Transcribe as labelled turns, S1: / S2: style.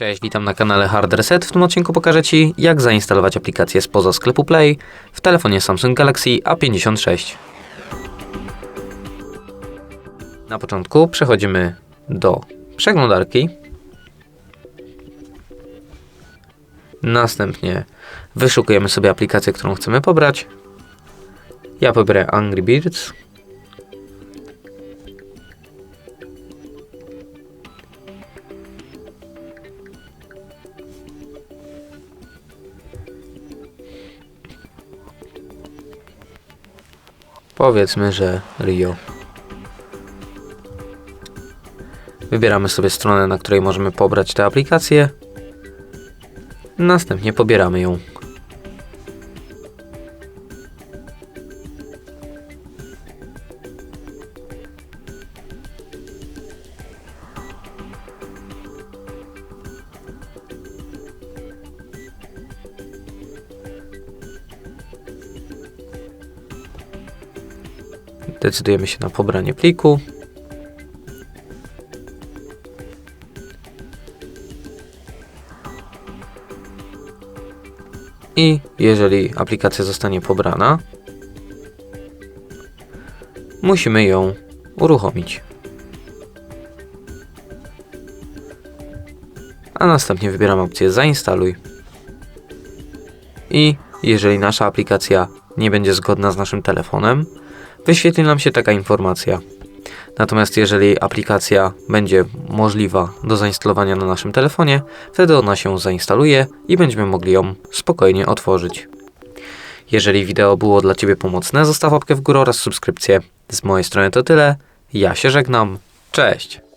S1: Cześć, witam na kanale Hard Reset. W tym odcinku pokażę Ci, jak zainstalować aplikację spoza sklepu Play w telefonie Samsung Galaxy A56. Na początku przechodzimy do przeglądarki. Następnie wyszukujemy sobie aplikację, którą chcemy pobrać. Ja pobiorę Angry Birds. Powiedzmy, że Rio. Wybieramy sobie stronę, na której możemy pobrać tę aplikację. Następnie pobieramy ją. Decydujemy się na pobranie pliku. I jeżeli aplikacja zostanie pobrana, musimy ją uruchomić. A następnie wybieramy opcję zainstaluj. I jeżeli nasza aplikacja nie będzie zgodna z naszym telefonem, wyświetli nam się taka informacja. Natomiast jeżeli aplikacja będzie możliwa do zainstalowania na naszym telefonie, wtedy ona się zainstaluje i będziemy mogli ją spokojnie otworzyć. Jeżeli wideo było dla Ciebie pomocne, zostaw łapkę w górę oraz subskrypcję. Z mojej strony to tyle. Ja się żegnam. Cześć!